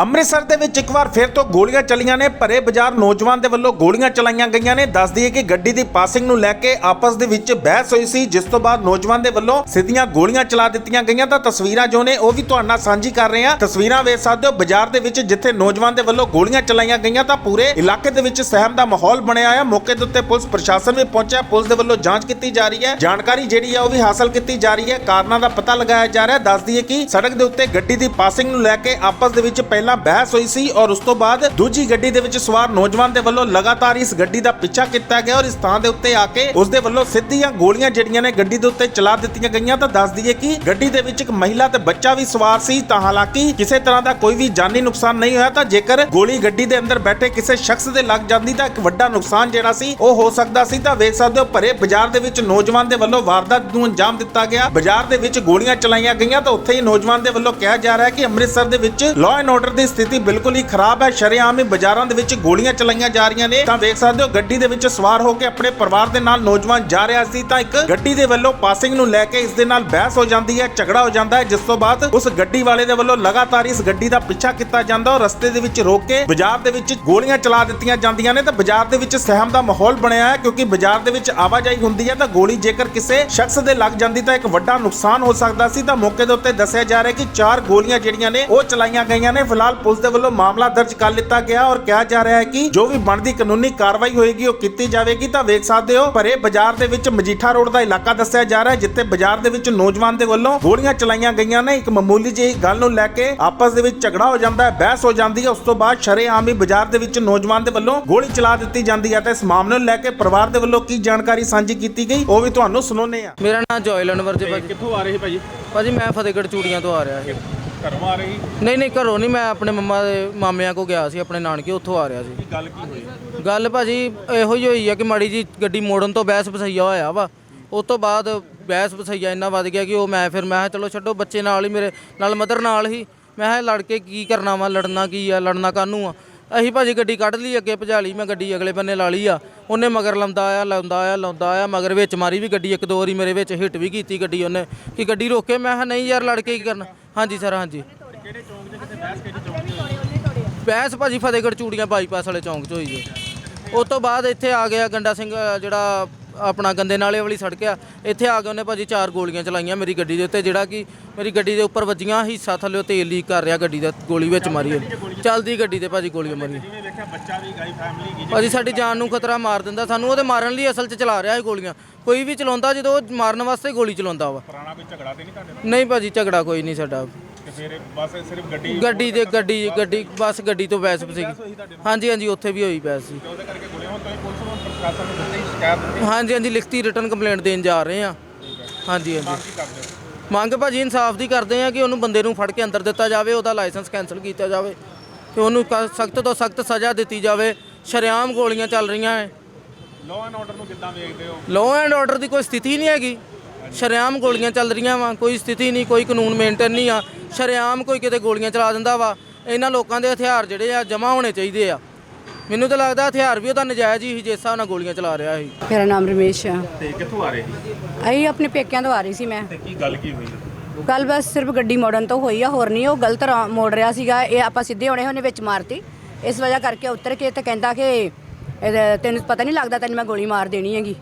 ਅੰਮ੍ਰਿਤਸਰ ਦੇ ਵਿੱਚ ਇੱਕ ਵਾਰ ਫਿਰ ਤੋਂ ਗੋਲੀਆਂ ਚੱਲੀਆਂ ਨੇ, ਭਰੇ ਬਾਜ਼ਾਰ ਨੌਜਵਾਨ ਦੇ ਵੱਲੋਂ ਗੋਲੀਆਂ ਚਲਾਈਆਂ ਗਈਆਂ ਨੇ। ਦੱਸ ਦਈਏ ਕਿ ਗੱਡੀ ਦੀ ਪਾਸਿੰਗ ਨੂੰ ਲੈ ਕੇ ਆਪਸ ਦੇ ਵਿੱਚ ਬਹਿਸ ਹੋਈ ਸੀ, ਜਿਸ ਤੋਂ ਬਾਅਦ ਨੌਜਵਾਨ ਦੇ ਵੱਲੋਂ ਸਿੱਧੀਆਂ ਗੋਲੀਆਂ ਚਲਾ ਦਿੱਤੀਆਂ ਗਈਆਂ। ਤਾਂ ਤਸਵੀਰਾਂ ਜੋ ਨੇ, ਉਹ ਵੀ ਤੁਹਾਡੇ ਨਾਲ ਸਾਂਝੀ ਕਰ ਰਹੇ ਹਾਂ। ਤਸਵੀਰਾਂ ਵੇਖ ਸਕਦੇ ਹੋ, ਬਾਜ਼ਾਰ ਦੇ ਵਿੱਚ ਜਿੱਥੇ ਨੌਜਵਾਨ ਦੇ ਵੱਲੋਂ ਗੋਲੀਆਂ ਚਲਾਈਆਂ ਗਈਆਂ, ਤਾਂ ਪੂਰੇ ਇਲਾਕੇ ਦੇ ਵਿੱਚ ਸਹਿਮ ਦਾ ਮਾਹੌਲ ਬਣਿਆ ਹੈ ਮੌਕੇ ਦੇ ਉੱਤੇ ਪੁਲਿਸ ਪ੍ਰਸ਼ਾਸਨ ਵੀ ਪਹੁੰਚਿਆ। ਪੁਲਿਸ ਦੇ ਵੱਲੋਂ ਜਾਂਚ ਕੀਤੀ ਜਾ ਰਹੀ ਹੈ। ਜਾਣਕਾਰੀ ਜਿਹੜੀ ਹੈ, ਉਹ ਵੀ ਹਾਸਲ ਕੀਤੀ ਜਾ ਰਹੀ ਹੈ। ਕਾਰਨਾਂ ਦਾ ਪਤਾ ਲਗਾਇਆ ਜਾ ਰਿਹਾ। ਹੈ ਕਿ ਸੜਕ ਦੇ ਉੱਤੇ ਗੱਡੀ ਦੀ ਪਾਸਿੰਗ ਨੂੰ ਲੈ ਕੇ ਆਪਸ ਦੇ ਵਿੱਚ ਪਹਿਲਾਂ ਬਹਿਸ ਹੋਈ ਸੀ ਔਰ ਉਸ ਤੋਂ ਬਾਅਦ ਦੂਜੀ ਗੱਡੀ ਦੇ ਵਿੱਚ ਸਵਾਰ ਨੌਜਵਾਨ ਦੇ ਵੱਲੋਂ ਲਗਾਤਾਰ ਇਸ ਗੱਡੀ ਦਾ ਪਿੱਛਾ ਕੀਤਾ ਗਿਆ ਔਰ ਇਸ ਥਾਂ ਦੇ ਉੱਤੇ ਆ ਕੇ ਉਸ ਦੇ ਵੱਲੋਂ ਸਿੱਧੀਆਂ ਗੋਲੀਆਂ ਜਿਹੜੀਆਂ ਨੇ ਗੱਡੀ ਦੇ ਉੱਤੇ ਚਲਾ ਦਿੱਤੀਆਂ ਗਈਆਂ ਤਾਂ ਦੱਸ ਦਈਏ ਕਿ ਗੱਡੀ ਦੇ ਵਿੱਚ ਇੱਕ ਮਹਿਲਾ ਤੇ ਬੱਚਾ ਵੀ ਸਵਾਰ ਸੀ ਤਾਂ ਹਾਲਾਂਕਿ ਕਿਸੇ ਤਰ੍ਹਾਂ ਦਾ ਕੋਈ ਵੀ ਜਾਨੀ ਨੁਕਸਾਨ ਨਹੀਂ ਹੋਇਆ ਤਾਂ ਜੇਕਰ ਗੋਲੀ ਗੱਡੀ ਦੇ ਅੰਦਰ ਬੈਠੇ ਕਿਸੇ ਸ਼ਖਸ ਦੇ ਲੱਗ ਜਾਂਦੀ ਤਾਂ ਇੱਕ ਵੱਡਾ ਨੁਕਸਾਨ ਜਿਹੜਾ ਸੀ ਉਹ ਹੋ ਸਕਦਾ ਸੀ ਤਾਂ ਵੇਖ ਸਕਦੇ ਹੋ ਭਰੇ ਬਾਜ਼ਾਰ ਦੇ ਵਿੱਚ ਨੌਜਵਾਨ ਦੇ ਵੱਲੋਂ ਵਾਰਦਾਤ ਨੂੰ ਅੰਜਾਮ ਦਿੱਤਾ ਗਿਆ। ਬਾਜ਼ਾਰ ਦੇ ਵਿੱਚ ਗੋਲੀਆਂ ਚਲਾਈਆਂ ਗਈਆਂ ਤਾਂ ਉੱਥੇ ਹੀ ਨੌਜਵਾਨ ਦੇ ਵੱਲੋਂ ਕਿਹਾ ਜਾ ਰਿਹਾ ਹੈ ਕਿ ਅੰਮ੍ਰਿਤਸਰ ਦੇ ਵਿੱਚ ਲਾਅ ਐਂਡ ਆਰਡਰ ਦੀ ਸਥਿਤੀ ਬਿਲਕੁਲ ਹੀ ਖਰਾਬ ਹੈ। ਸ਼ਰੇਆਮ ਹੀ ਬਾਜ਼ਾਰਾਂ ਦੇ ਵਿੱਚ ਗੋਲੀਆਂ ਚਲਾਈਆਂ ਜਾ ਰਹੀਆਂ ਨੇ। ਤਾਂ ਦੇਖ ਸਕਦੇ ਹੋ, ਗੱਡੀ ਦੇ ਵਿੱਚ ਸਵਾਰ ਹੋ ਕੇ ਆਪਣੇ ਪਰਿਵਾਰ ਦੇ ਨਾਲ ਨੌਜਵਾਨ ਜਾ ਰਿਹਾ ਸੀ। ਤਾਂ ਇੱਕ ਗੱਡੀ ਦੇ ਵੱਲੋਂ ਪਾਸਿੰਗ ਨੂੰ ਲੈ ਕੇ ਇਸ ਦੇ ਨਾਲ ਬਹਿਸ ਹੋ ਜਾਂਦੀ ਹੈ, ਝਗੜਾ ਹੋ ਜਾਂਦਾ ਹੈ। ਜਿਸ ਤੋਂ ਬਾਅਦ ਉਸ ਗੱਡੀ ਵਾਲੇ ਦੇ ਵੱਲੋਂ ਲਗਾਤਾਰ ਇਸ ਗੱਡੀ ਦਾ ਪਿੱਛਾ ਕੀਤਾ ਜਾਂਦਾ ਔਰ ਰਸਤੇ ਦੇ ਵਿੱਚ ਰੋਕ ਕੇ ਬਾਜ਼ਾਰ ਦੇ ਵਿੱਚ ਗੋਲੀਆਂ ਚਲਾ ਦਿੱਤੀਆਂ ਜਾਂਦੀਆਂ ਨੇ। ਤਾਂ ਬਾਜ਼ਾਰ ਦੇ ਵਿੱਚ ਸਹਿਮ ਦਾ ਮਾਹੌਲ ਬਣਿਆ ਹੈ ਕਿਉਂਕਿ ਬਾਜ਼ਾਰ ਦੇ ਵਿੱਚ ਆਵਾਜਾਈ ਹੁੰਦੀ ਹੈ ਤਾਂ ਗੋਲੀ ਜੇਕਰ ਕਿਸੇ ਸ਼ਖਸ ਦੇ ਲੱਗ ਜਾਂਦੀ ਤਾਂ ਇੱਕ ਵੱਡਾ ਨੁਕਸਾਨ ਹੋ ਸਕਦਾ ਸੀ। ਤਾਂ ਮੌਕੇ ਦੇ ਉੱਤੇ ਦੱਸਿਆ ਜਾ ਰਿਹਾ ਕਿ ਚਾਰ ਗੋਲੀਆਂ ਜਿਹੜੀਆਂ ਨੇ ਉਹ ਚਲਾਈਆਂ ਗਈਆਂ ਨੇ। ਫਿਲਹਾਲ ਪੁਲਿਸ ਦੇ ਵੱਲੋਂ ਮਾਮਲਾ ਦਰਜ ਕਰ ਲਿੱਤਾ ਗਿਆ ਔਰ ਕਿਹਾ ਜਾ ਰਿਹਾ ਹੈ ਕਿ ਜੋ ਵੀ ਬਣਦੀ ਕਾਨੂੰਨੀ ਕਾਰਵਾਈ ਹੋਏਗੀ ਉਹ ਕੀਤੀ ਜਾਵੇਗੀ ਤਾਂ ਵੇਖ ਸਕਦੇ ਹੋ ਭਰੇ ਬਾਜ਼ਾਰ ਦੇ ਵਿੱਚ ਮਜੀਠਾ ਰੋਡ ਦਾ ਇਲਾਕਾ ਦੱਸਿਆ ਜਾ ਰਿਹਾ ਹੈ ਜਿੱਥੇ ਬਾਜ਼ਾਰ ਦੇ ਵਿੱਚ ਨੌਜਵਾਨ ਦੇ ਵੱਲੋਂ ਗੋਲੀਆਂ ਚਲਾਈਆਂ ਗਈਆਂ ਨੇ। ਇੱਕ ਮਾਮੂਲੀ ਜਿਹੀ ਗੱਲ ਨੂੰ ਲੈ ਕੇ ਆਪਸ ਦੇ ਵਿੱਚ ਝਗੜਾ ਹੋ ਜਾਂਦਾ ਹੈ ਬਹਿਸ ਹੋ ਜਾਂਦੀ ਹੈ। ਉਸ ਤੋਂ ਬਾਅਦ ਸ਼ਰੇਆਮ ਹੀ ਬਾਜ਼ਾਰ ਦੇ ਵਿੱਚ ਨੌਜਵਾਨ ਦੇ ਵੱਲੋਂ ਗੋਲੀ ਚਲਾ ਦਿੱਤੀ ਜਾਂਦੀ ਹੈ ਤੇ ਇਸ ਮਾਮਲੇ ਨੂੰ ਲੈ ਕੇ ਪਰਿਵਾਰ ਦੇ ਵੱਲੋਂ ਕੀ ਜਾਣਕਾਰੀ ਸਾਂਝੀ ਕੀਤੀ ਗਈ ਉਹ ਵੀ ਤੁਹਾਨੂੰ ਸੁਣਾਉਂਦੇ ਆ ਮੇਰਾ ਨਾਮ ਜੋਇਲ ਅਨਵਰ ਜੀ ਭਾਜੀ। ਕਿੱਥੋਂ ਆ ਰਹੇ ਸੀ ਭਾਜੀ? ਭਾਜੀ ਮੈਂ ਫਤਿਹਗੜ੍ਹ ਚੂੜੀਆਂ ਤੋਂ ਆ ਰਿਹਾ ਸੀ। ਘਰੋਂ ਆ ਰਹੇ ਨਹੀਂ ਨਹੀਂ ਘਰੋਂ ਨਹੀਂ ਮੈਂ ਆਪਣੇ ਮੰਮਾ ਦੇ ਮਾਮਿਆਂ ਕੋ ਗਿਆ ਸੀ ਆਪਣੇ ਨਾਨਕੇ ਉੱਥੋਂ ਆ ਰਿਹਾ ਸੀ। ਕੀ ਗੱਲ ਕੀ ਹੋਈ? ਗੱਲ ਭਾਜੀ ਇਹੋ ਹੀ ਹੋਈ ਆ ਕਿ ਮਾੜੀ ਜੀ ਗੱਡੀ ਮੋੜਨ ਤੋਂ ਬਹਿਸ ਬਸਈਆ ਹੋਇਆ ਵਾ। ਉਸ ਤੋਂ ਬਾਅਦ ਬਹਿਸ ਬਸਈਆ ਇੰਨਾ ਵੱਧ ਗਿਆ ਕਿ ਉਹ ਮੈਂ ਫਿਰ ਮੈਂ ਕਿਹਾ ਚਲੋ ਛੱਡੋ ਬੱਚੇ ਨਾਲ ਹੀ ਮੇਰੇ ਨਾਲ ਮਦਰ ਨਾਲ ਹੀ। ਮੈਂ ਕਿਹਾ ਲੜ ਕੇ ਕੀ ਕਰਨਾ ਵਾ ਲੜਨਾ ਕੀ ਆ ਲੜਨਾ ਕਾਹਨੂੰ ਆ? ਅਸੀਂ ਭਾਜੀ ਗੱਡੀ ਕੱਢ ਲਈ ਅੱਗੇ ਭਜਾ ਲਈ ਮੈਂ ਗੱਡੀ ਅਗਲੇ ਬੰਨੇ ਲਾ ਲਈ ਆ। ਉਹਨੇ ਮਗਰ ਲਾਉਂਦਾ ਆਇਆ ਲਾਉਂਦਾ ਆਇਆ ਲਾਉਂਦਾ ਆਇਆ ਮਗਰ ਵਿੱਚ ਮਾਰੀ ਵੀ ਗੱਡੀ ਇੱਕ ਦੋ ਵਾਰੀ ਮੇਰੇ ਵਿੱਚ ਹਿੱਟ ਵੀ ਕੀਤੀ ਗੱਡੀ ਉਹਨੇ ਕਿ ਗੱਡੀ ਰੋਕੇ। ਮੈਂ ਕਿਹਾ ਨਹੀਂ ਯਾਰ ਲੜ ਕੇ ਕੀ ਕਰਨਾ? ਹਾਂਜੀ ਸਰ ਹਾਂਜੀ। ਕਿਹੜੇ ਚੌਂਕ 'ਚ ਕਿਤੇ ਬਹਿਸ ਕਿਹੜੇ ਚੌਂਕ 'ਚ ਬਹਿਸ ਭਾਜੀ ਫਤਿਹਗੜ੍ਹ ਚੂੜੀਆਂ ਬਾਈਪਾਸ ਵਾਲੇ ਚੌਂਕ 'ਚ ਹੋਈ ਜੇ। ਉਸ ਤੋਂ ਬਾਅਦ ਇੱਥੇ ਆ ਗਿਆ ਗੰਡਾ ਸਿੰਘ ਅ, ਜਿਹੜਾ ਆਪਣਾ ਗੰਦੇ ਨਾਲੇ ਵਾਲੀ ਸੜਕ ਆ। ਇੱਥੇ ਆ ਕੇ ਉਹਨੇ ਭਾਜੀ ਚਾਰ ਗੋਲੀਆਂ ਚਲਾਈਆਂ ਮੇਰੀ ਗੱਡੀ ਦੇ ਉੱਤੇ ਜਿਹੜਾ ਕਿ ਮੇਰੀ ਗੱਡੀ ਦੇ ਉੱਪਰ ਵੱਜੀਆਂ ਹਿੱਸਾ ਥੱਲੇ ਤੇਲ ਲੀਕ ਕਰ ਰਿਹਾ ਗੱਡੀ ਦਾ ਗੋਲੀ ਵਿੱਚ ਮਾਰੀ ਉਹਨੇ। ਚੱਲਦੀ ਗੱਡੀ ਤੇ ਭਾਜੀ ਗੋਲੀਆਂ ਮਾਰੀਆਂ। ਜਿਵੇਂ ਵੇਖਿਆ ਬੱਚਾ ਵੀ ਗਈ ਫੈਮਿਲੀ ਗਈ ਭਾਜੀ ਸਾਡੀ ਜਾਨ ਨੂੰ ਖਤਰਾ ਮਾਰ ਦਿੰਦਾ ਸਾਨੂੰ ਉਹਦੇ ਮਾਰਨ ਲਈ ਅਸਲ 'ਚ ਚਲਾ ਰਿਹਾ ਇਹ ਗੋਲੀਆਂ। ਕੋਈ ਵੀ ਚਲਾਉਂਦਾ ਜਦੋਂ ਉਹ ਮਾਰਨ ਵਾਸਤੇ ਗੋਲੀ ਚਲਾਉਂਦਾ ਵਾ। ਪੁਰਾਣਾ ਕੋਈ ਝਗੜਾ ਤੇ ਨਹੀਂ ਤੁਹਾਡੇ ਨਾਲ? ਨਹੀਂ ਭਾਜੀ ਝਗੜਾ ਕੋਈ ਨਹੀਂ ਸਾਡਾ। ਤੇ ਫਿਰ ਇਹ ਬਸ ਸਿਰਫ ਗੱਡੀ ਗੱਡੀ ਦੇ ਗੱਡੀ ਗੱਡੀ ਬਸ ਗੱਡੀ ਤੋਂ ਬੈਸ ਸੀ ਹਾਂਜੀ ਹਾਂਜੀ ਉੱਥੇ ਵੀ ਹੋਈ ਬੈਸ ਸੀ। ਤੇ ਉਹਦੇ ਕਰਕੇ ਤੁਸੀਂ ਪੁਲਿਸ ਨੂੰ ਪ੍ਰਸ਼ਾਸਨ ਨੂੰ ਦਿੱਤੀ ਸ਼ਿਕਾਇਤ ਦਿੱਤੀ? ਹਾਂਜੀ ਹਾਂਜੀ ਲਿਖਤੀ ਰਿਟਰਨ ਕੰਪਲੇਂਟ ਦੇਣ ਜਾ ਰਹੇ ਆ ਹਾਂਜੀ ਹਾਂਜੀ। ਕੀ ਕਰਦੇ ਹੋ ਮੰਗ ਭਾਜੀ ਇਨਸਾਫ ਦੀ ਕਰਦੇ ਆ ਕਿ ਉਹਨੂੰ ਬੰਦੇ ਨੂੰ ਫੜ ਕੇ ਅੰਦਰ ਦਿੱਤਾ ਜਾਵੇ ਉਹਦਾ ਲਾਇਸੈਂਸ ਕੈਨਸਲ ਕੀਤਾ ਜਾਵੇ ਤੇ ਉਹਨੂੰ ਸਖਤ ਤੋਂ ਸਖਤ ਸਜ਼ਾ ਦਿੱਤੀ ਜਾਵੇ। ਸ਼ਰੇਆਮ ਗੋਲੀਆਂ ਚੱਲ ਰਹੀਆਂ ਹੈ ਲਾਅ ਐਂਡ ਆਰਡਰ ਨੂੰ ਕਿੱਦਾਂ ਵੇਖਦੇ ਹੋ? ਲਾਅ ਐਂਡ ਆਰਡਰ ਦੀ ਕੋਈ ਸਥਿਤੀ ਨਹੀਂ ਹੈਗੀ। ਸ਼ਰੇਆਮ ਗੋਲੀਆਂ ਚੱਲ ਰਹੀਆਂ ਵਾ ਕੋਈ ਸਥਿਤੀ ਨਹੀਂ ਕੋਈ ਕਾਨੂੰਨ ਮੇਨਟੇਨ ਨਹੀਂ ਆ। ਸ਼ਰੇਆਮ ਕੋਈ ਕਿਤੇ ਗੋਲੀਆਂ ਚਲਾ ਦਿੰਦਾ ਵਾ। ਇਹਨਾਂ ਲੋਕਾਂ ਦੇ ਹਥਿਆਰ ਜਿਹੜੇ ਆ ਜਮ੍ਹਾਂ ਹੋਣੇ ਚਾਹੀਦੇ ਆ। ਮੈਨੂੰ ਤਾਂ ਲੱਗਦਾ ਹਥਿਆਰ ਵੀ ਉਹਦਾ ਨਜਾਇਜ਼ ਹੀ ਸੀ ਜਿਸ ਹਿਸਾਬ ਨਾਲ ਗੋਲੀਆਂ ਚਲਾ ਰਿਹਾ ਸੀ। ਮੇਰਾ ਨਾਮ ਰਮੇਸ਼ ਆ। ਤੇ ਕਿੱਥੋਂ ਆ ਰਹੇ ਸੀ? ਅਸੀਂ ਆਪਣੇ ਪੇਕਿਆਂ ਤੋਂ ਆ ਰਹੀ ਸੀ ਮੈਂ। ਤੇ ਕੀ ਗੱਲ ਕੀ ਹੋਈ? ਕੱਲ ਬਸ ਸਿਰਫ ਗੱਡੀ ਮੋੜਨ ਤੋਂ ਹੋਈ ਆ ਹੋਰ ਨਹੀਂ ਉਹ ਗਲਤ ਰਾ- ਮੋੜ ਰਿਹਾ ਸੀਗਾ। ਇਹ ਆਪਾਂ ਸਿੱਧੇ ਹੋਣੇ ਉਹਨੇ ਵਿੱਚ ਮਾਰਤੀ। ਇਸ ਵਜ੍ਹਾ ਕਰਕੇ ਉਤਰ ਕੇ ਤੇ ਕਹਿੰਦਾ ਕਿ ਇਹਦੇ- ਤੈਨੂੰ ਪਤਾ ਨਹੀਂ ਲੱਗਦਾ ਤੈਨੂੰ ਮੈਂ ਗੋਲੀ ਮਾਰ ਦੇਣੀ ਹੈਗੀ।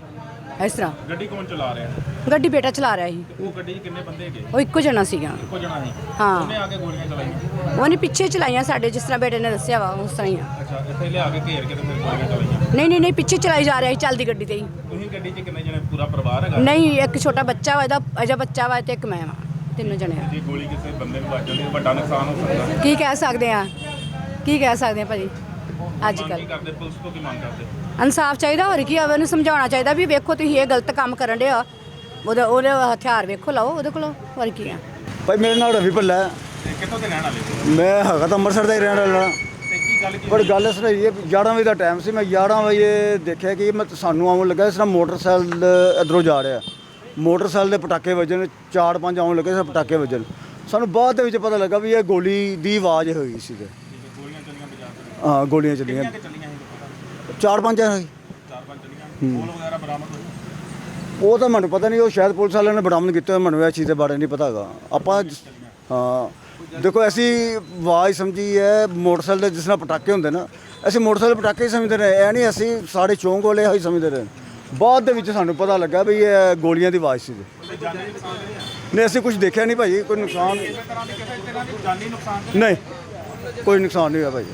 ਇਸ ਤਰ੍ਹਾਂ। ਗੱਡੀ ਕੌਣ ਚਲਾ ਰਿਹਾ? ਗੱਡੀ ਬੇਟਾ ਚਲਾ ਰਿਹਾ ਸੀ। ਉਹ ਗੱਡੀ 'ਚ ਕਿੰਨੇ ਬੰਦੇ ਹੈਗੇ? ਉਹ ਇੱਕੋ ਜਣਾ ਸੀਗਾ। ਇੱਕੋ ਜਣਾ ਸੀ। ਹਾਂ। ਉਹਨੇ ਆ ਕੇ ਗੋਲੀਆਂ ਚਲਾਈਆਂ? ਉਹਨੇ ਪਿੱਛੇ ਚਲਾਈਆਂ ਸਾਡੇ ਜਿਸ ਤਰ੍ਹਾਂ ਬੇਟੇ ਨੇ ਦੱਸਿਆ ਵਾ ਉਸ ਤਰ੍ਹਾਂ ਹੀ ਆ। ਅੱਛਾ ਇੱਥੇ ਲਿਆ ਕੇ ਘੇਰ ਕੇ ਤੇ ਫਿਰ ਗੋਲੀਆਂ ਚਲਾਈਆਂ? ਨਹੀਂ ਨਹੀਂ ਨਹੀਂ ਪਿੱਛੇ ਚਲਾਈ ਜਾ ਰਿਹਾ ਸੀ ਚੱਲਦੀ ਗੱਡੀ ਤੇ ਹੀ। ਤੁਸੀਂ ਗੱਡੀ 'ਚ ਕਿੰਨੇ ਜਣੇ? ਪੂਰਾ ਪਰਿਵਾਰ ਹੈਗਾ? ਨਹੀਂ ਇੱਕ ਛੋਟਾ ਬੱਚਾ ਵਾ ਇਹਦਾ ਅਜਾ ਬੱਚਾ ਵਾ ਤੇ ਇੱਕ ਮੈਂ ਵਾ ਤਿੰਨ ਜਣੇ ਆ। ਜੇ ਗੋਲੀ ਕਿਸੇ ਬੰਦੇ ਨੂੰ ਵੱਜ ਜਾਂਦੀ ਤਾਂ ਵੱਡਾ ਨੁਕਸਾਨ ਹੋ ਸਕਦਾ। ਕੀ ਕਹਿ ਸਕਦੇ ਆ? ਕੀ ਕਹਿ ਸਕਦੇ ਆ ਭਾਜੀ? ਅੱਜ ਮੰਗ ਕੱਲ ਕੀ ਕਰਦੇ? ਪੁਲਿਸ ਤੋਂ ਕੀ ਮੰਗ ਕਰਦੇ? ਇਨਸਾਫ ਚਾਹੀਦਾ ਹੋਰ ਕੀ ਆ? ਉਹਨੂੰ ਸਮਝਾਉਣਾ ਚਾਹੀਦਾ ਵੀ ਵੇਖੋ ਤੁਸੀਂ ਇਹ ਗਲਤ ਕੰਮ ਕਰਨ ਦੇ ਆ ਉਹਦੇ ਉਹਦੇ ਹਥਿਆਰ ਵੇਖੋ ਲਓ ਉਹਦੇ ਕੋਲ ਹੋਰ ਕੀ ਆ। ਭਾਈ ਮੇਰੇ ਨਾਲ ਰਵੀ ਭੱਲਾ ਹੈ। ਤੇ ਕਿੱਥੋਂ ਦੇ ਰਹਿਣ ਵਾਲੇ ਹੋ? ਮੈਂ ਹੈਗਾ ਤਾਂ ਅੰਮ੍ਰਿਤਸਰ ਦਾ ਹੀ ਰਹਿਣ ਵਾਲਾ। ਤੇ ਕੀ ਗੱਲ ਕੀ ਪਰ ਗੱਲ ਇਸ ਹੋਈ ਹੈ ਵੀ 11 ਵਜੇ ਦਾ ਟਾਈਮ ਸੀ ਮੈਂ 11 ਵਜੇ ਦੇਖਿਆ ਕਿ ਮੈਂ ਸਾਨੂੰ ਆਉਣ ਲੱਗਾ ਇਸ ਤਰ੍ਹਾਂ ਮੋਟਰਸਾਈਕਲ ਇਧਰੋਂ ਜਾ ਰਿਹਾ। ਮੋਟਰਸਾਈਕਲ ਦੇ ਪਟਾਕੇ ਵੱਜਣ ਚਾਰ ਪੰਜ ਆਉਣ ਲੱਗੇ ਸੀ ਪਟਾਕੇ ਵੱਜਣ। ਸਾਨੂੰ ਬਾਅਦ ਦੇ ਵਿੱਚ ਪਤਾ ਲੱਗਾ ਵੀ ਇਹ ਗੋਲੀ ਦੀ ਆਵਾਜ਼ ਹੋਈ ਸੀ ਤੇ ਗੋਲੀਆਂ ਚੱਲੀਆਂ ਬਾਜ਼ਾਰ ਦੇ ਹਾਂ ਗੋਲੀਆਂ ਚੱਲੀਆਂ। ਕਿ ਚੱਲੀਆਂ ਸੀ ਚਾਰ ਪੰਜ ਆ ਸੀ। ਚਾਰ ਪੰਜ ਚੱਲੀਆਂ। ਬੋਲ ਵਗੈਰਾ ਬਰਾਮਦ ਹੋਈ? ਉਹ ਤਾਂ ਮੈਨੂੰ ਪਤਾ ਨਹੀਂ ਉਹ ਸ਼ਾਇਦ ਪੁਲਿਸ ਵਾਲਿਆਂ ਨੇ ਬਰਾਮਦ ਕੀਤੇ ਹੋਏ, ਮੈਨੂੰ ਇਹ ਚੀਜ਼ ਦੇ ਬਾਰੇ ਨਹੀਂ ਪਤਾ ਹੈਗਾ। ਆਪਾਂ ਹਾਂ। ਦੇਖੋ ਅਸੀਂ ਆਵਾਜ਼ ਸਮਝੀ ਹੈ ਮੋਟਰਸਾਈਕਲ ਦੇ ਜਿਸ ਨਾਲ ਪਟਾਕੇ ਹੁੰਦੇ ਨਾ ਅਸੀਂ ਮੋਟਰਸਾਈਕਲ ਪਟਾਕੇ ਹੀ ਸਮਝਦੇ ਰਹੇ। ਇਹ ਨਹੀਂ ਅਸੀਂ ਸਾਡੇ ਚੌਂਕ ਵਾਲੇ ਹੀ ਸਮਝਦੇ ਰਹੇ। ਬਾਅਦ ਦੇ ਵਿੱਚ ਸਾਨੂੰ ਪਤਾ ਲੱਗਾ ਵੀ ਇਹ ਗੋਲੀਆਂ ਦੀ ਆਵਾਜ਼ ਸੀ। ਨਹੀਂ ਅਸੀਂ ਕੁਝ ਦੇਖਿਆ ਨਹੀਂ ਭਾਈ ਕੋਈ ਨੁਕਸਾਨ ਨਹੀਂ ਕੋਈ ਨੁਕਸਾਨ ਨਹੀਂ ਹੋਇਆ ਭਾਈ।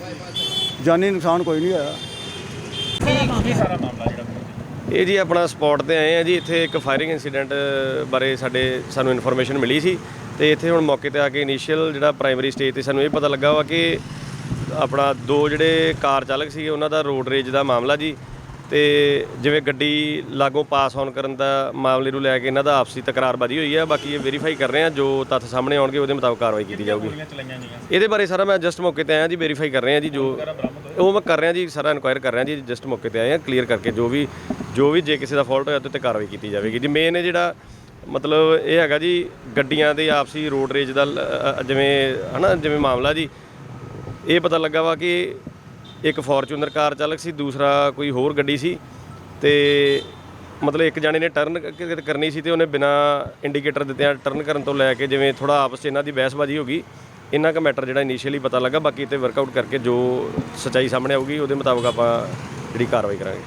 ਜਾਨੀ ਨੁਕਸਾਨ ਕੋਈ ਨਹੀਂ ਹੋਇਆ। ਕੀ ਸਾਰਾ ਮਾਮਲਾ ਇਹ ਜੀ ਆਪਣਾ ਸਪੌਟ ਤੇ ਆਏ ਆ ਜੀ ਇੱਥੇ ਇੱਕ ਫਾਇਰਿੰਗ ਇਨਸੀਡੈਂਟ ਬਾਰੇ ਸਾਡੇ ਸਾਨੂੰ ਇਨਫੋਰਮੇਸ਼ਨ ਮਿਲੀ ਸੀ ਤੇ ਇੱਥੇ ਹੁਣ ਮੌਕੇ ਤੇ ਆ ਕੇ ਇਨੀਸ਼ੀਅਲ ਜਿਹੜਾ ਪ੍ਰਾਇਮਰੀ ਸਟੇਜ ਤੇ ਸਾਨੂੰ ਇਹ ਪਤਾ ਲੱਗਾ ਵਾ ਕਿ ਆਪਣਾ ਦੋ ਜਿਹੜੇ ਕਾਰ ਚਾਲਕ ਸੀਗੇ ਉਹਨਾਂ ਦਾ ਰੋਡ ਰੇਜ ਦਾ ਮਾਮਲਾ ਜੀ ਤੇ ਜਿਵੇਂ ਗੱਡੀ ਲਾਗੋਂ ਪਾਸ ਆਨ ਕਰਨ ਦਾ ਮਾਮਲੇ ਨੂੰ ਲੈ ਕੇ ਇਹਨਾਂ ਦਾ ਆਪਸੀ ਤਕਰਾਰਬਾਜ਼ੀ ਹੋਈ ਹੈ ਬਾਕੀ ਇਹ ਵੈਰੀਫਾਈ ਕਰ ਰਹੇ ਆ ਜੋ ਤੱਥ ਸਾਹਮਣੇ ਆਉਣਗੇ ਉਹਦੇ ਮੁਤਾਬਕ ਕਾਰਵਾਈ ਕੀਤੀ ਜਾਊਗੀ। ਇਹਦੇ ਬਾਰੇ ਸਾਰਾ ਮੈਂ ਜਸਟ ਮੌਕੇ ਤੇ ਆਇਆ ਜੀ ਵੈਰੀਫਾਈ ਕਰ ਰਹੇ ਆ ਜੀ ਜੋ ਉਹ ਮੈਂ ਕਰ ਰਿਹਾ ਜੀ ਸਾਰਾ ਇਨਕੁਆਇਰ ਕਰ ਰਿਹਾ ਜੀ ਜਸਟ ਮੌਕੇ ਤੇ ਆਏ ਆ ਕਲੀਅਰ ਕਰਕੇ ਜੋ ਵੀ ਜੋ ਵੀ ਜੇ ਕਿਸੇ ਦਾ ਫਾਲਟ ਹੋਇਆ ਤੇ ਉੱਤੇ ਕਾਰਵਾਈ ਕੀਤੀ ਜਾਵੇਗੀ। ਜੀ ਮੇਨ ਜਿਹੜਾ ਮਤਲਬ ਇਹ ਹੈਗਾ ਜੀ, ਗੱਡੀਆਂ ਦੇ ਆਪਸੀ ਰੋਡ ਰੇਜ ਦਾ ਲ- ਅ- ਜਿਵੇਂ, ਹਨਾ, ਜਿਵੇਂ ਮਾਮਲਾ ਜੀ, ਇਹ ਪਤਾ ਲੱਗਾ ਵਾ ਕਿ ਇੱਕ ਫੋਰਚੂਨਰ ਕਾਰ ਚਾਲਕ ਸੀ, ਦੂਸਰਾ ਕੋਈ ਹੋਰ ਗੱਡੀ ਸੀ ਤੇ ਮਤਲਬ ਇੱਕ ਜਾਣੇ ਨੇ ਟਰਨ ਕਰਨੀ ਸੀ ਤੇ ਉਹਨੇ ਬਿਨਾ ਇੰਡੀਕੇਟਰ ਦਿੱਤਿਆਂ ਟਰਨ ਕਰਨ ਤੋਂ ਲੈ ਕੇ ਜਿਵੇਂ ਥੋੜਾ ਆਪਸ 'ਚ ਇਹਨਾਂ ਦੀ ਬਹਿਸਬਾਜ਼ੀ ਹੋ ਗਈ ਇੰਨਾ ਕੁ ਮੈਟਰ ਜਿਹੜਾ ਇਨੀਸ਼ੀਅਲੀ ਪਤਾ ਲੱਗਾ, ਬਾਕੀ ਤੇ ਵਰਕਆਊਟ ਕਰਕੇ ਜੋ ਸੱਚਾਈ ਸਾਹਮਣੇ ਆਊਗੀ, ਉਹਦੇ ਮੁਤਾਬਕ ਆਪਾਂ ਜਿਹੜੀ ਕਾਰਵਾਈ ਕਰਾਂਗੇ।